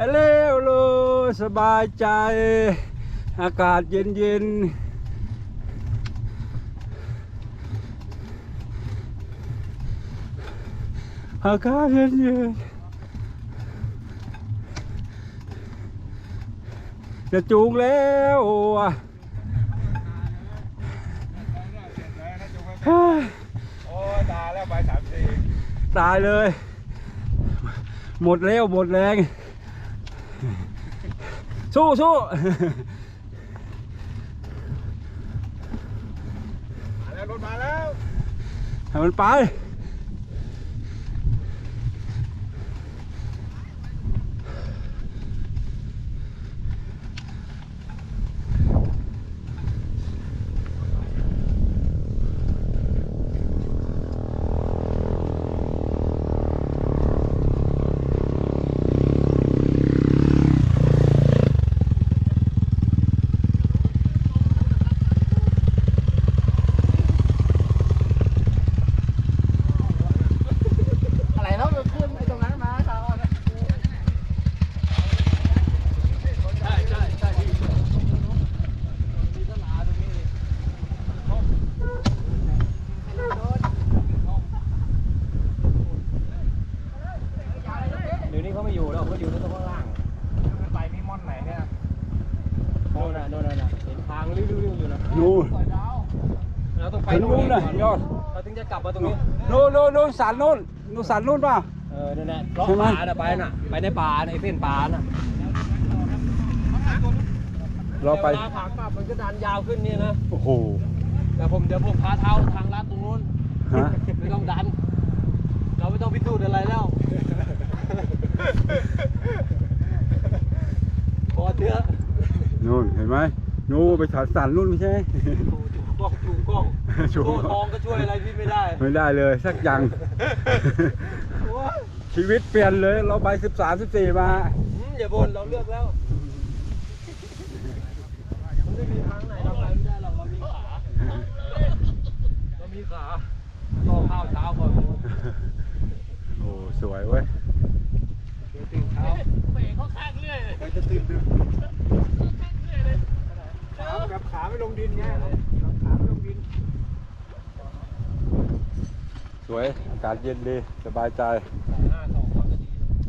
สบายใจ อากาศเย็นเย็นๆอากาศเย็นเย็นๆจะจูงแล้วอะเฮ้ยโอ้ตายแล้วไปสามสี่ตายเลย หมดแล้วหมดแรง สู้สู้มาแล้วรถมาแล้วให้มันไป อะไรแล้วมันขึ้นไอ้ตรงนั้นมาเขา ใช่ใช่ใช่ที่มีตลาดตรงนี้ เดี๋ยวนี้เขาไม่อยู่แล้วเขาอยู่ในตรงข้างล่าง มันไปมีม่อนไหนเนี่ย โน่นน่ะโน่นน่ะเห็ นทางริ้วๆอยู่นะนู่นเราต้องไปถึงนู่นน่ะยอดเราถึงจะกลับมาตรงนี้นู่นนู่นนู่นสันนู่นนู่นสันนู่นป่ะเออนั่นแหละเลาะใช่ไหมป่าน่ะไปน่ะไปในป่าในเส้นป่าน่ะเราไปวลาขากลับมันก็ดันยาวขึ้นนี่นะโอ้โหแต่ผมเดี๋ยวผมพาเท้าทางลัดตรงนู้นฮะไม่ต้องดัน เราไม่ต้องพิสูจน์อะไรแล้วพอเถอะนู่นเห็นไหม นู่นไปถัดสันนู่นไม่ใช่โอ้จูกล้องจูกล้องชูตัวทองก็ช่วยอะไรพี่ไม่ได้ไม่ได้เลยสักอย่าง โอ้ยชีวิตเปลี่ยนเลย เราไปสิบสามสิบสี่มา อืมอย่าบ่นเราเลือกแล้วมันไม่มีทางไหนเราไปไม่ได้หรอกเรามีขาเรามีขาต่อข้าวเช้าก่อน โอ้ สวยเว้ย เดี๋ยวตื่นเช้า จะตื่นดึกขาแบบ ขาไม่ลงดินไงแบบขาไม่ลงดิน สวย อากาศเย็นดี สบายใจ